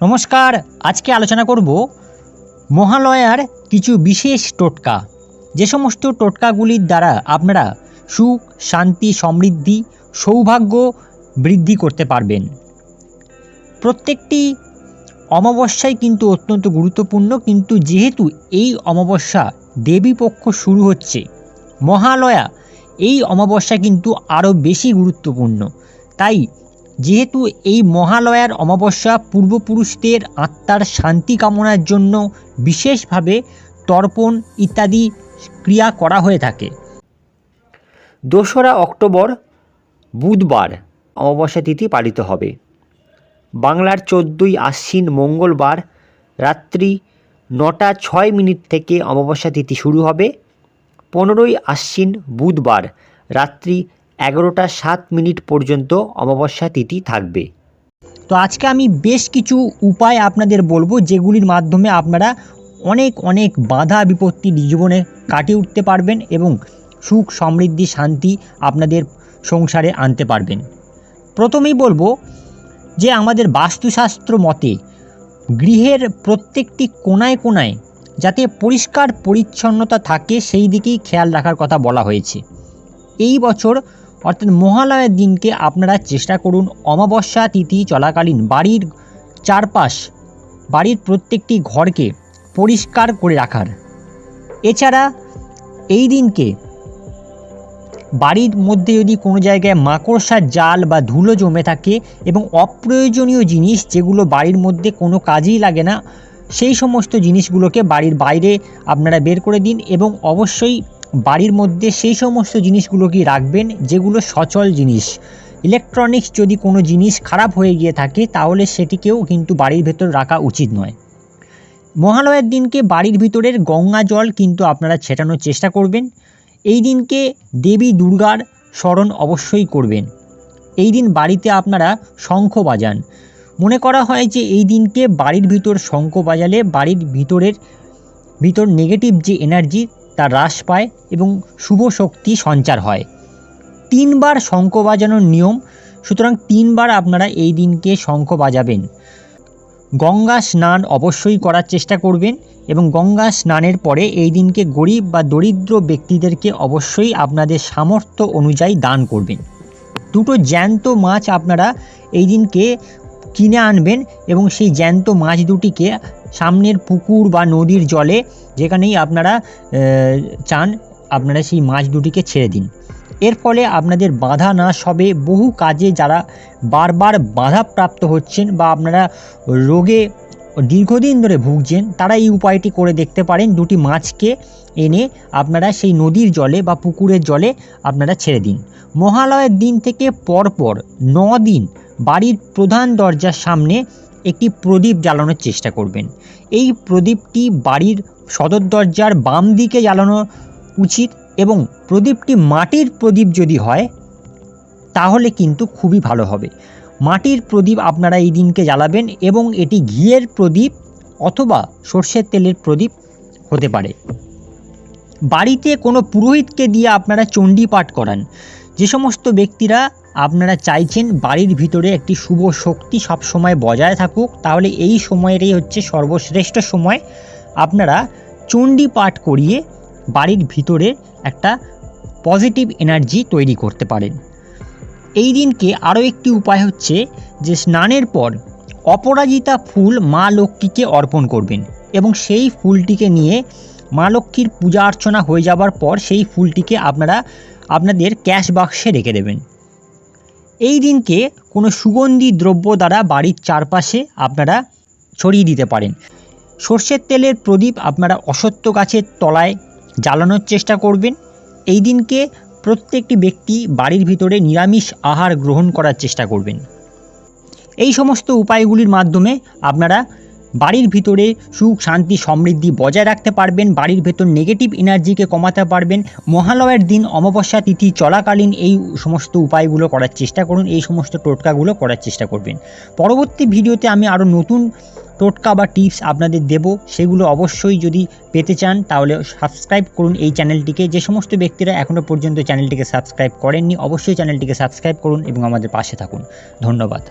নমস্কার, আজকে আলোচনা করব মহালয়ার কিছু বিশেষ টোটকা। যে সমস্ত টোটকাগুলির দ্বারা আপনারা সুখ, শান্তি, সমৃদ্ধি, সৌভাগ্য বৃদ্ধি করতে পারবেন। প্রত্যেকটি অমাবস্যাই কিন্তু অত্যন্ত গুরুত্বপূর্ণ, কিন্তু যেহেতু এই অমাবস্যা দেবীপক্ষ শুরু হচ্ছে, মহালয়া এই অমাবস্যা কিন্তু আরও বেশি গুরুত্বপূর্ণ। তাই যেহেতু এই মহালয়ার অমাবস্যা পূর্বপুরুষদের আত্মার শান্তি কামনার জন্য বিশেষভাবে তর্পণ ইত্যাদি ক্রিয়া করা হয়ে থাকে। দোসরা অক্টোবর, বুধবার অমাবস্যা তিথি পালিত হবে। বাংলার চোদ্দোই আশ্বিন মঙ্গলবার রাত্রি নটা ছয় মিনিট থেকে অমাবস্যা তিথি শুরু হবে। পনেরোই আশ্বিন বুধবার রাত্রি এগারোটা সাত মিনিট পর্যন্ত অমাবস্যা তিথি থাকবে। তো আজকে আমি বেশ কিছু উপায় আপনাদের বলব, যেগুলির মাধ্যমে আপনারা অনেক অনেক বাধা বিপত্তি জীবনে কাটিয়ে উঠতে পারবেন এবং সুখ, সমৃদ্ধি, শান্তি আপনাদের সংসারে আনতে পারবেন। প্রথমেই বলব যে আমাদের বাস্তুশাস্ত্র মতে, গৃহের প্রত্যেকটি কোনায় কোনায় যাতে পরিষ্কার পরিচ্ছন্নতা থাকে, সেই দিকেই খেয়াল রাখার কথা বলা হয়েছে। এই বছর অর্থাৎ মহালয়ার দিনকে আপনারা চেষ্টা করুন অমাবস্যা তিথি চলাকালীন বাড়ির চারপাশ, বাড়ির প্রত্যেকটি ঘরকে পরিষ্কার করে রাখার। এছাড়া এই দিনকে বাড়ির মধ্যে যদি কোনো জায়গায় মাকড়সার জাল বা ধুলো জমে থাকে এবং অপ্রয়োজনীয় জিনিস যেগুলো বাড়ির মধ্যে কোনো কাজেই লাগে না, সেই সমস্ত জিনিসগুলোকে বাড়ির বাইরে আপনারা বের করে দিন এবং অবশ্যই বাড়ির মধ্যে সেই সমস্ত জিনিসগুলোকে রাখবেন যেগুলো সচল জিনিস। ইলেকট্রনিক্স যদি কোনো জিনিস খারাপ হয়ে গিয়ে থাকে, তাহলে সেটিকেও কিন্তু বাড়ির ভেতর রাখা উচিত নয়। মহালয়ার দিনকে বাড়ির ভিতরের গঙ্গা জল কিন্তু আপনারা ছেটানোর চেষ্টা করবেন। এই দিনকে দেবী দুর্গার স্মরণ অবশ্যই করবেন। এই দিন বাড়িতে আপনারা শঙ্খ বাজান। মনে করা হয় যে এই দিনকে বাড়ির ভিতর শঙ্খ বাজালে বাড়ির ভিতরের ভিতর নেগেটিভ যে এনার্জি তা হ্রাস পায় এবং শুভ শক্তি সঞ্চার হয়। তিনবার শঙ্খ বাজানোর নিয়ম, সুতরাং তিনবার আপনারা এই দিনকে শঙ্খ বাজাবেন। গঙ্গা স্নান অবশ্যই করার চেষ্টা করবেন এবং গঙ্গা স্নানের পরে এই দিনকে গরিব বা দরিদ্র ব্যক্তিদেরকে অবশ্যই আপনাদের সামর্থ্য অনুযায়ী দান করবেন। দুটো জ্যান্ত মাছ আপনারা এই দিনকে কিনে আনবেন এবং সেই জ্যান্ত মাছ দুটিকে সামনের পুকুর বা নদীর জলে যেখানেই আপনারা চান, আপনারা সেই মাছ দুটিকে ছেড়ে দিন। এর ফলে আপনাদের বাধা নাশ হবে বহু কাজে যারা বারবার বাধাপ্রাপ্ত হচ্ছেন বা আপনারা রোগে দীর্ঘদিন ধরে ভুগছেন, তারা এই উপায়টি করে দেখতে পারেন, দুটি মাছকে এনে আপনারা সেই নদীর জলে বা পুকুরের জলে আপনারা ছেড়ে দিন। মহালয়ের দিন থেকে পরপর ন দিন বাড়ির প্রধান দরজার সামনে একটি প্রদীপ জ্বালানোর চেষ্টা করবেন। এই প্রদীপটি বাড়ির সদর দরজার বাম দিকে জ্বালানো উচিত এবং প্রদীপটি মাটির প্রদীপ যদি হয়, তাহলে কিন্তু খুবই ভালো হবে। মাটির প্রদীপ আপনারা এই দিনকে জ্বালাবেন এবং এটি ঘিয়ের প্রদীপ অথবা সর্ষের তেলের প্রদীপ হতে পারে। বাড়িতে কোনো পুরোহিতকে দিয়ে আপনারা চণ্ডী পাঠ করান। যে সমস্ত ব্যক্তিরা আপনারা চাইছেন বাড়ির ভিতরে একটি শুভ শক্তি সবসময় বজায় থাকুক, তাহলে এই সময়েরই হচ্ছে সর্বশ্রেষ্ঠ সময়। আপনারা চণ্ডী পাঠ করিয়ে বাড়ির ভিতরে একটা পজিটিভ এনার্জি তৈরি করতে পারেন। এই দিনকে আরও একটি উপায় হচ্ছে যে স্নানের পর অপরাজিতা ফুল মা লক্ষ্মীকে অর্পণ করবেন এবং সেই ফুলটিকে নিয়ে মা লক্ষ্মীর পূজা অর্চনা হয়ে যাবার পর সেই ফুলটিকে আপনারা আপনাদের ক্যাশ বাক্সে রেখে দেবেন। এই দিনকে কোনো সুগন্ধি দ্রব্য দ্বারা বাড়ির চারপাশে আপনারা ছড়িয়ে দিতে পারেন। সর্ষের তেলের প্রদীপ আপনারা অসত্য গাছের তলায় জ্বালানোর চেষ্টা করবেন। এই দিনকে প্রত্যেকটি ব্যক্তি বাড়ির ভিতরে নিরামিষ আহার গ্রহণ করার চেষ্টা করবেন। এই সমস্ত উপায়গুলির মাধ্যমে আপনারা বাড়ির ভিতরে সুখ, শান্তি, সমৃদ্ধি বজায় রাখতে পারবেন, বাড়ির ভেতর নেগেটিভ এনার্জিকে কমাতে পারবেন। মহালয়ার দিন অমাবস্যা তিথি চলাকালীন এই সমস্ত উপায়গুলো করার চেষ্টা করুন, এই সমস্ত টোটকাগুলো করার চেষ্টা করবেন। পরবর্তী ভিডিওতে আমি আরও নতুন টোটকা বা টিপস আপনাদের দেব, সেগুলো অবশ্যই যদি পেতে চান, তাহলে সাবস্ক্রাইব করুন এই চ্যানেলটিকে। যে সমস্ত ব্যক্তিরা এখনও পর্যন্ত চ্যানেলটিকে সাবস্ক্রাইব করেননি, অবশ্যই চ্যানেলটিকে সাবস্ক্রাইব করুন এবং আমাদের পাশে থাকুন। ধন্যবাদ।